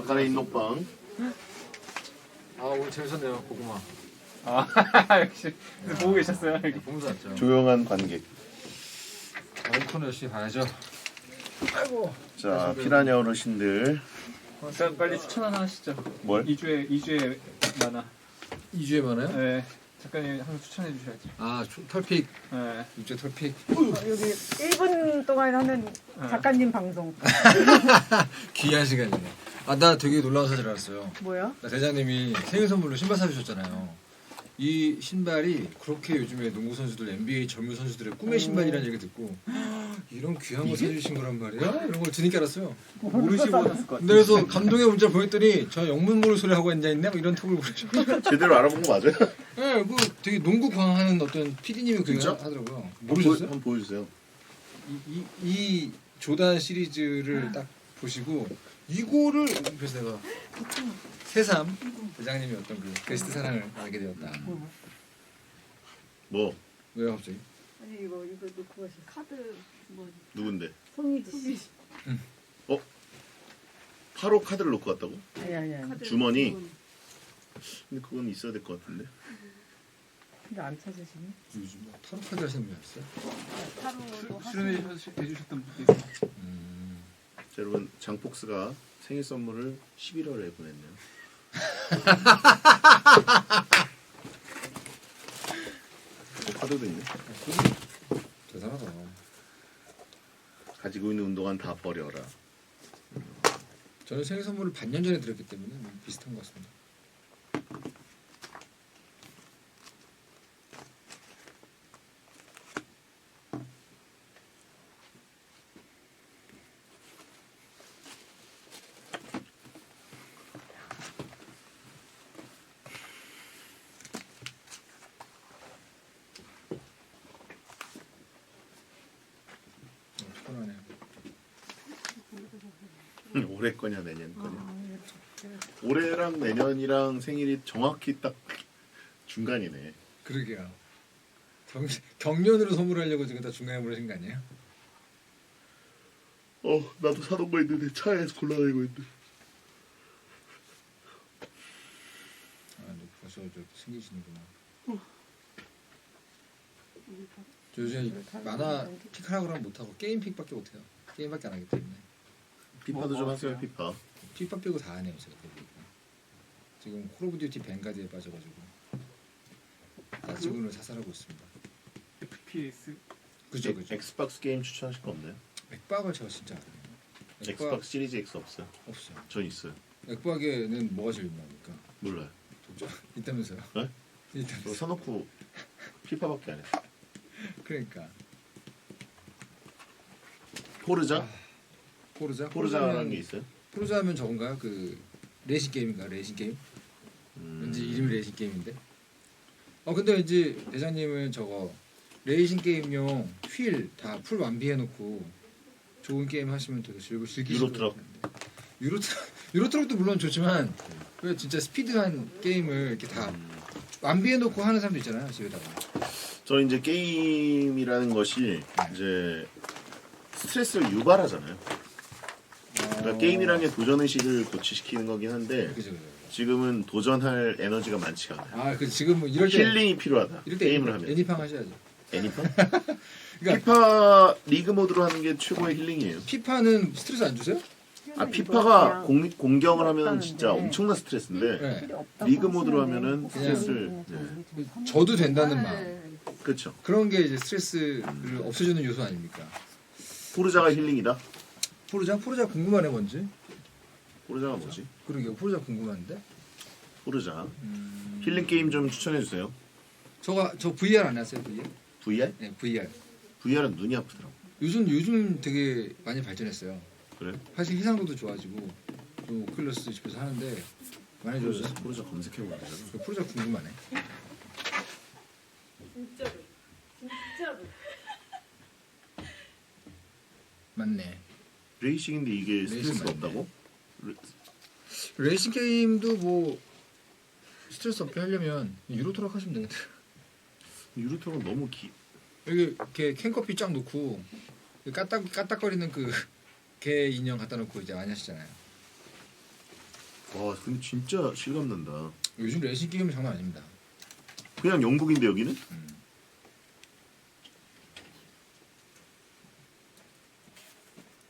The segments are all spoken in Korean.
막간의 인녹방. 아 오늘 재밌었네요 고구마. 아 역시 보고 계셨어요. 이렇게. 너무 잘했죠. 조용한 관객. 원코너 열심히 봐야죠. 아이고. 자, 피라냐 어르신들. 어, 자 빨리 추천 하나 하시죠. 뭘? 2주에 2주에 만화. 2주에 많아요? 네. 작가님 한번 추천해 주셔야죠. 아 초- 털픽. 네. 2주 털픽. 여기 1분 동안 하는 작가님 방송. 귀한 시간이네. 아나 되게 놀라운 사실 알았어요. 뭐야? 나 대장님이 생일 선물로 신발 사주셨잖아요. 이 신발이 그렇게 요즘에 농구 선수들, NBA 젊은 선수들의 꿈의 신발이라는 얘기 듣고 이런 귀한 거 사주신 거란 말이야? 이런 걸 드니까 알았어요. 모르시고 하셨을 것 근데 그래서 감동의 문자 보냈더니 저 영문 모를 소리 하고 앉아 있네? 뭐 이런 톡을 보내줘. 제대로 알아본 거 맞아요? 네, 그 되게 농구 광하는 어떤 PD님이 그 얘기 진짜? 하더라고요. 보여- 모르셨어요? 한번 보여주세요. 이, 이, 이 조단 시리즈를 딱 보시고 이거를 그래서 내가 새삼 대장님이 어떤 그 게스트 사랑을 알게 되었다. 뭐 왜요 갑자기? 아니 이거 이거 놓고 가셨어. 카드 뭐 누군데? 송이지 씨. 파로 카드를 놓고 갔다고? 아니 아니 아니. 카드 주머니? 주머니. 근데 그건 있어야 될 것 같은데. 근데 안 찾으시네. 요즘 뭐 타로 카드 하시는 분 있어요? 타로도 출연해 하시고 주셨- 해주셨던 분이 있어요. 음. 자, 여러분 장폭스가 생일 선물을 11월에 보냈네요. 어, 카드도 있네. 대단하다. 가지고 있는 운동화는 다 버려라. 저는 생일 선물을 반년 전에 드렸기 때문에 뭐 비슷한 것 같습니다. 어, 피곤하네요. 올해 거냐 내년 거냐. 올해랑 내년이랑 생일이 정확히 딱 중간이네. 그러게요. 경, 경련으로 선물하려고 지금 다 중간에 보내신 거 아니에요? 어, 나도 사놓은 거 있는데 차에서 골라내고 있는데. 아, 너 벌써 저 생기시는구나. 저 요즘 만화 픽하라 그러면 못하고 게임 픽밖에 못해요. 게임밖에 안 하기 때문에 피파도 뭐, 좀뭐 하세요? 피파. 픽밖 빼고 다 하네요 제가 보니까. 지금 콜 오브 듀티 뱅가드에 빠져가지고 다 지금은 사살하고 있습니다. FPS 그죠 그죠. 엑스박스 게임 추천하실 거 없나요? 액박을 제가 진짜 안 해요. 액박 엑스박스 시리즈 X 없어요. 없어요. 전 있어요. 액박에는 뭐가 제일 유명합니까? 몰라요. 도전 있다면서요? 네? 저 있다면서. 사놓고 피파밖에 안 해. 그러니까 포르자? 포르자 포르자라는 게 있어요? 프로자 하면 저건가요? 그 레이싱 게임인가? 레이싱 게임? 음, 왠지 이름이 레이싱 게임인데. 어 근데 왠지 대장님은 저거 레이싱 게임용 휠 다 풀 완비해 놓고 좋은 게임 하시면 되게 즐거 즐기실 유로트럭. 유로트럭 유로트럭도 물론 좋지만 왜 진짜 스피드한 게임을 이렇게 다 음. 완비해 놓고 하는 사람도 있잖아요 집에다가. 저는 이제 게임이라는 것이 이제 스트레스를 유발하잖아요. 그러니까 어, 게임이라는 게 도전 의식을 고취시키는 거긴 한데 그죠 그죠. 지금은 도전할 에너지가 많지가 않아요. 아 그 지금 뭐 이럴 때 힐링이 필요하다. 이럴 때 게임을 하면. 애니팡 하셔야죠. 애니파? 그러니까 피파 리그 모드로 하는 게 최고의 힐링이에요. 피파는 스트레스 안 주세요? 아 피파가 공, 공경을 하면 진짜 엄청난 스트레스인데 네. 리그 모드로 하면은 스트레스를 네. 저도 된다는 네. 그렇죠. 그런 게 이제 스트레스를 없애주는 요소 아닙니까? 포르자가 힐링이다. 포르자? 포르자 궁금하네 뭔지. 포르자가 뭐지? 그러게요. 포르자 궁금한데. 포르자 음... 힐링 게임 좀 추천해 주세요. 저가 저 VR 안 했어요 VR? VR? 네 VR. VR은 눈이 아프더라고. 요즘 요즘 되게 많이 발전했어요. 그래? 사실 해상도도 좋아지고 또 오클러스 집에서 하는데 많이 포르자, 좋아졌어요. 포르자 검색해. 그 포르자 궁금하네. 진짜로 진짜로 맞네. 레이싱인데 이게 레이싱 스트레스가 맞네. 없다고? 레- 레이싱 게임도 뭐 스트레스 없게 하려면 유로트럭 하시면 되겠다. 유로톡은 너무 기. 여기 이렇게 캔커피 쫙 놓고 까딱 까딱거리는 그 개 인형 갖다 놓고 이제 많이 하시잖아요. 와 근데 진짜 실감 난다. 요즘 레이싱 게임은 장난 아닙니다. 그냥 영국인데 여기는? 음.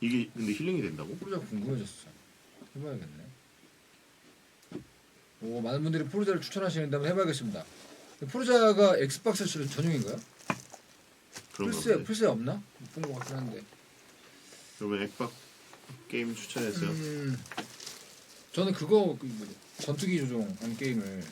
이게 근데 힐링이 된다고? 포르자 궁금해졌어. 해봐야겠네. 오 많은 분들이 포르자를 추천하시는데 한번 해봐야겠습니다. 포르자가 엑스박스 전용인가요? 그런 플스에 거. 플스에 없나? 못 본 것 같긴 한데. 그러면 액박 게임 추천해서요. 음, 저는 그거 그 뭐지, 전투기 조종한 게임을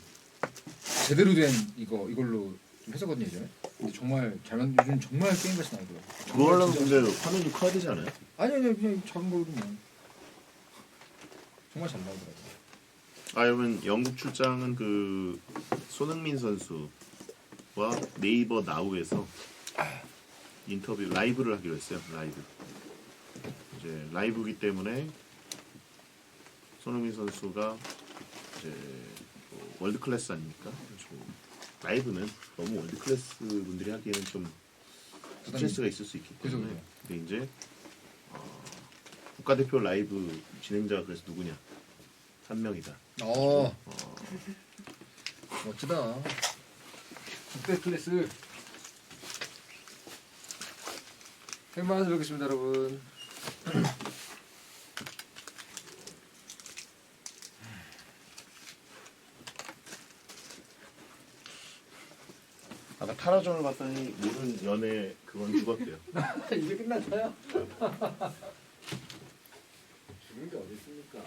제대로 된 이거 이걸로 좀 했었거든요 예전에. 근데 정말 잘 만, 요즘 정말 게임 같이 나오더라고. 그거 하려면 근데 화면이 커야 되지 않아요? 아니 아니 그냥 작은 걸로 뭐. 정말 잘 나오더라고. 아 그러면 영국 출장은 그 손흥민 선수와 네이버 나우에서 인터뷰 라이브를 하기로 했어요. 라이브. 이제 라이브기 때문에 손흥민 선수가 이제 뭐 월드 클래스 아닙니까? 라이브는 너무 월드 클래스 분들이 하기에는 좀 스트레스가 있을 수 있기 그죠, 때문에 그죠. 근데 이제 어, 국가대표 라이브 진행자가 그래서 누구냐? 한 명이다. 어. 멋지다. 국대 클래스. 행만에서 뵙겠습니다, 여러분. 아까 타라전을 봤더니 모든 연애 그건 죽었대요. 이제 끝났어요? 네. 죽은 게 어디 있습니까?